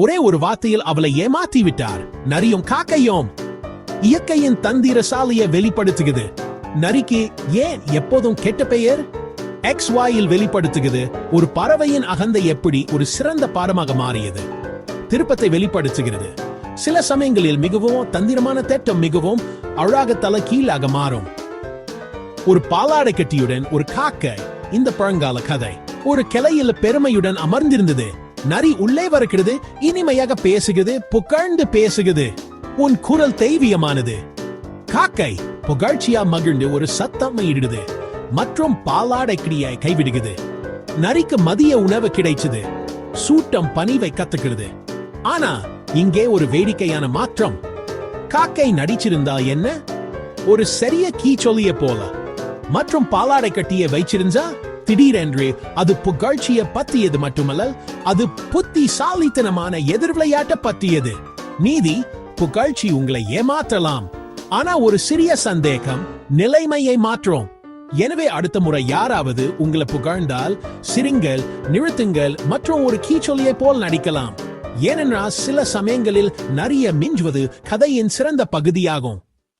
ஒரே ஒரு வார்த்தையில் அவளை ஏமாத்தி விட்டார். நரியும் காக்கையும் இயற்கையின் தந்திரசாலியை வெளிப்படுத்துகிறது. நரிக்கு ஏன் எப்போதும் கெட்ட பெயர்? எக்ஸ் வாயில் வெளிப்படுத்துகிறது. ஒரு பறவையின் அகந்தை எப்படி ஒரு சிறந்த பாடமாக மாறியது? திருப்பத்தை வெளிப்படுத்துகிறது. சில சமயங்களில் மிகவும் தந்திரமான தேட்டம் மிகவும் அழகாக தலை கீழாக மாறும். ஒரு பாலாடை கட்டியுடன் ஒரு காக்கை இந்த பழங்கால கதை ஒரு கிளையில் பெருமையுடன் அமர்ந்திருந்தது. நரி உள்ளே வருகிறது இனிமையாக பேசுகிறது புகழ்ந்து பேசுகிறது. உன் குரல் தெய்வீகமானது. காக்கை புகழ்ச்சியா மகிழ்ந்து ஒரு சத்தம் இடுது மற்றும் பாலாடை கிரியை கைவிடுகிறது. நரிக்கு மதிய உணவு கிடைச்சது. சூட்டம் பணிவை கத்துக்கிறது. ஆனா இங்கே ஒரு வேடிக்கையான மாற்றம். காக்கை நடிச்சிருந்தா என்ன? ஒரு சரிய கீச்சொலிய போல. மற்றும் பாலாடை கட்டிய வைச்சிருந்தா திடீரென்று அது புகழ்ச்சிய பத்தியது மட்டுமல்ல அது புத்திசாலித்தனமான எதிர் விளையாட்ட பத்தியது. நீதி புகழ்ச்சி உங்களை ஏமாற்றலாம். ஆனா ஒரு சிறிய சந்தேகம் நிலைமையை மாற்றும். எனவே அடுத்த முறை யாராவது உங்களை புகழ்ந்தால் சிரிங்கள் நிறுத்துங்கள் மற்றும் ஒரு கீச்சொலியை போல் நடிக்கலாம். ஏனென்றால் சில சமயங்களில் நிறைய மிஞ்சுவது கதையின் சிறந்த பகுதியாகும்.